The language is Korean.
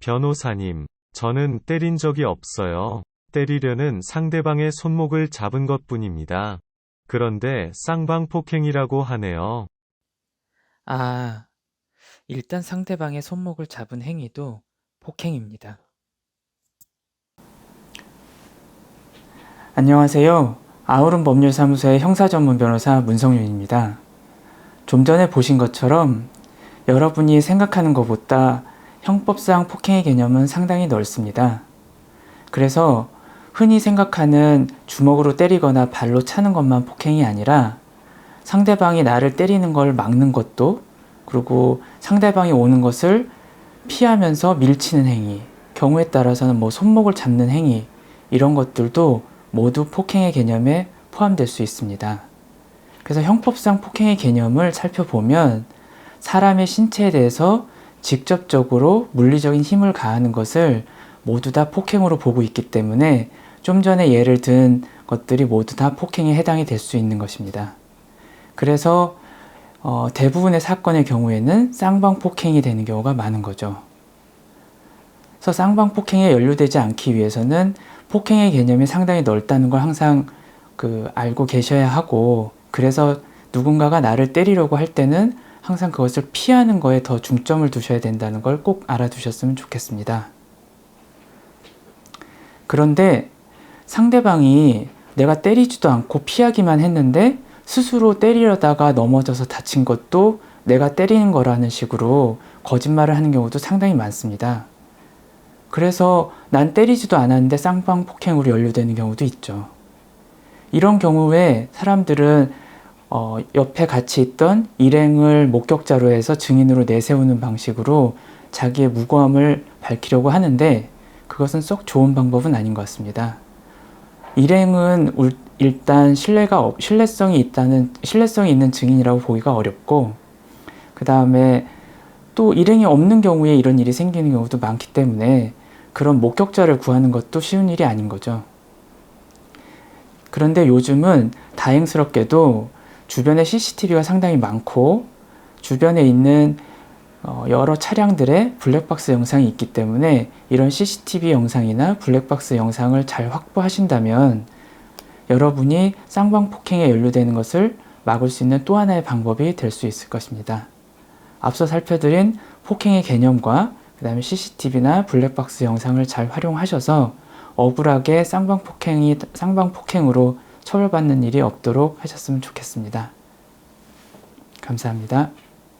변호사님, 저는 때린 적이 없어요. 때리려는 상대방의 손목을 잡은 것 뿐입니다. 그런데 쌍방 폭행이라고 하네요. 아, 일단 상대방의 손목을 잡은 행위도 폭행입니다. 안녕하세요. 아우른 법률사무소의 형사전문 변호사 문성윤입니다. 좀 전에 보신 것처럼 여러분이 생각하는 것보다 형법상 폭행의 개념은 상당히 넓습니다. 그래서 흔히 생각하는 주먹으로 때리거나 발로 차는 것만 폭행이 아니라 상대방이 나를 때리는 걸 막는 것도 그리고 상대방이 오는 것을 피하면서 밀치는 행위, 경우에 따라서는 뭐 손목을 잡는 행위, 이런 것들도 모두 폭행의 개념에 포함될 수 있습니다. 그래서 형법상 폭행의 개념을 살펴보면 사람의 신체에 대해서 직접적으로 물리적인 힘을 가하는 것을 모두 다 폭행으로 보고 있기 때문에 좀 전에 예를 든 것들이 모두 다 폭행에 해당이 될 수 있는 것입니다. 그래서 어, 대부분의 사건의 경우에는 쌍방 폭행이 되는 경우가 많은 거죠. 그래서 쌍방 폭행에 연루되지 않기 위해서는 폭행의 개념이 상당히 넓다는 걸 항상 그 알고 계셔야 하고 그래서 누군가가 나를 때리려고 할 때는 항상 그것을 피하는 거에 더 중점을 두셔야 된다는 걸 꼭 알아두셨으면 좋겠습니다. 그런데 상대방이 내가 때리지도 않고 피하기만 했는데 스스로 때리려다가 넘어져서 다친 것도 내가 때리는 거라는 식으로 거짓말을 하는 경우도 상당히 많습니다. 그래서 난 때리지도 않았는데 쌍방 폭행으로 연루되는 경우도 있죠. 이런 경우에 사람들은 어, 옆에 같이 있던 일행을 목격자로 해서 증인으로 내세우는 방식으로 자기의 무고함을 밝히려고 하는데 그것은 썩 좋은 방법은 아닌 것 같습니다. 일행은 울- 일단 신뢰가 없- 신뢰성이 있다는 신뢰성이 있는 증인이라고 보기가 어렵고 그 다음에 또 일행이 없는 경우에 이런 일이 생기는 경우도 많기 때문에 그런 목격자를 구하는 것도 쉬운 일이 아닌 거죠. 그런데 요즘은 다행스럽게도 주변에 CCTV가 상당히 많고 주변에 있는 어, 여러 차량들의 블랙박스 영상이 있기 때문에 이런 CCTV 영상이나 블랙박스 영상을 잘 확보하신다면 여러분이 쌍방 폭행에 연루되는 것을 막을 수 있는 또 하나의 방법이 될 수 있을 것입니다. 앞서 살펴드린 폭행의 개념과 그 다음에 CCTV나 블랙박스 영상을 잘 활용하셔서 억울하게 쌍방 폭행이, 쌍방 폭행으로 처벌받는 일이 없도록 하셨으면 좋겠습니다. 감사합니다.